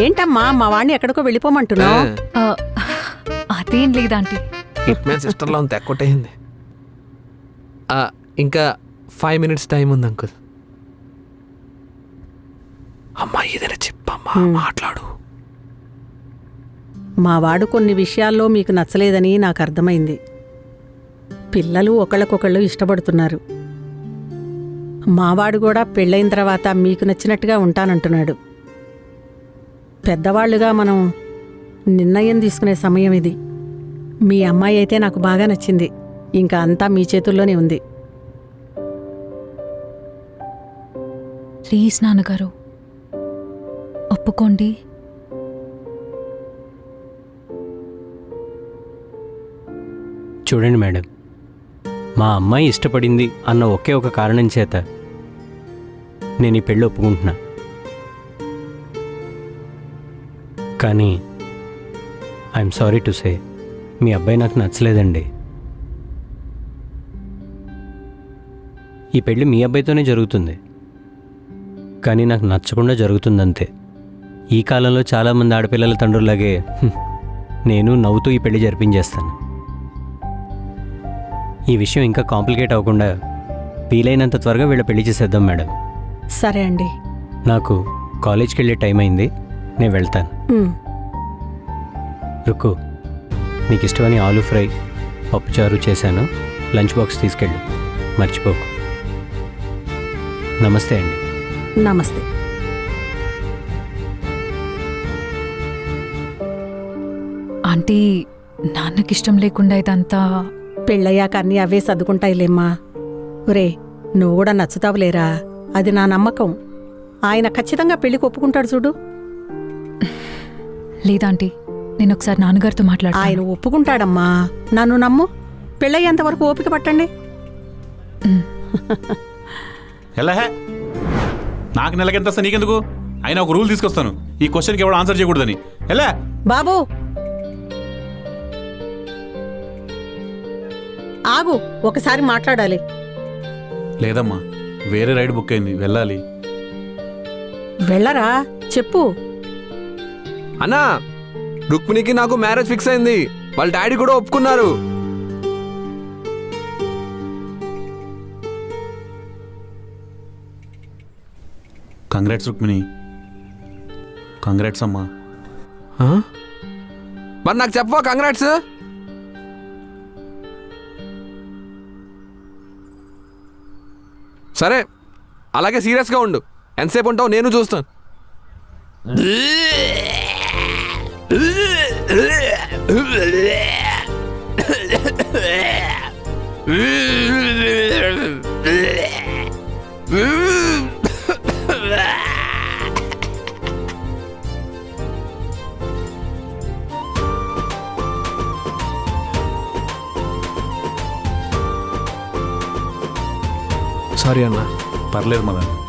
ఏంటమ్మా? మా వాడిని ఎక్కడికో వెళ్ళిపోమంటున్నావు? ఆ, అదేం లేదాంటీ. హిట్ మ్యాన్ సిస్టర్లో అంత ఎక్కొట్టయింది. ఇంకా ఫైవ్ మినిట్స్ టైం ఉంది అంకుల్. అమ్మా ఏదైనా చెప్పమ్మా మాట్లాడు. మా వాడు కొన్ని విషయాల్లో మీకు నచ్చలేదని నాకు అర్థమైంది. పిల్లలు ఒకళ్ళకొకళ్ళు ఇష్టపడుతున్నారు. మావాడు కూడా పెళ్ళైన తర్వాత మీకు నచ్చినట్టుగా ఉంటానంటున్నాడు. పెద్దవాళ్ళుగా మనం నిర్ణయం తీసుకునే సమయం ఇది. మీ అమ్మాయి అయితే నాకు బాగా నచ్చింది. ఇంకా అంతా మీ చేతుల్లోనే ఉంది. ప్లీజ్ నాన్నగారు ఒప్పుకోండి. చూడండి మేడం మా అమ్మాయి ఇష్టపడింది అన్న ఒకే ఒక కారణం చేత నేను ఈ పెళ్ళి ఒప్పుకుంటున్నా. కానీ ఐఎమ్ సారీ టు సే మీ అబ్బాయి నాకు నచ్చలేదండి. ఈ పెళ్ళి మీ అబ్బాయితోనే జరుగుతుంది. కానీ నాకు నచ్చకుండా జరుగుతుందంతే. ఈ కాలంలో చాలామంది ఆడపిల్లల తండ్రులాగే "హ్మ్, నేను నవ్వుతూ ఈ పెళ్ళి జరిపించేస్తాను. ఈ విషయం ఇంకా కాంప్లికేట్ అవ్వకుండా వీలైనంత త్వరగా వీళ్ళ పెళ్ళి చేసేద్దాం మేడం. సరే అండి. నాకు కాలేజ్కి వెళ్ళే టైం అయింది నేను వెళ్తాను. రుక్కు నీకు ఇష్టమని ఆలూ ఫ్రై పప్పుచారు చేశాను. లంచ్ బాక్స్ తీసుకెళ్ళు. మర్చిపోకు. నమస్తే అండి. నమస్తే. ఆంటీ నాన్నకిష్టం లేకుండా ఇదంతా పెళ్ళయ్యాక అన్నీ అవే సర్దుకుంటాయిలేమ్మా. ఒరే నువ్వు కూడా నచ్చుతావులేరా? అది నా నమ్మకం. ఆయన ఖచ్చితంగా పెళ్ళికి ఒప్పుకుంటాడు చూడు. లేదాంటీ నేను ఒకసారి నాన్నగారితో ఆయన మాట్లాడతాను ఒప్పుకుంటాడమ్మా. నన్ను నమ్ము. పెళ్ళయ్యేంత వరకు ఓపిక పట్టండి. ఎలా హే నాకు నెలకెంత వస్తా నీకెందుకు? అయినా ఒక రూల్ తీసుకొస్తాను. ఈ క్వశ్చన్కి ఎవడు ఆన్సర్ చేయకూడదని. ఎలా బాబు. ఆగు. ఒకసారి మాట్లాడాలి. లేదమ్మా. వేరే రైడ్ బుక్ అయింది. వెళ్ళాలి. వెళ్ళరా? చెప్పు. అన్నా రుక్మిణికి నాకు మ్యారేజ్ ఫిక్స్ అయింది. వాళ్ళ డాడీ కూడా ఒప్పుకున్నారు. కంగ్రాట్స్ రుక్మిణి. కంగ్రాట్స్ అమ్మా? మరి నాకు చెప్పవా కంగ్రాట్స్? సరే అలాగే సీరియస్గా ఉండు. ఎంతసేపు ఉంటావు నేను చూస్తాను. సారీ అన్నా పర్లేదు మదన్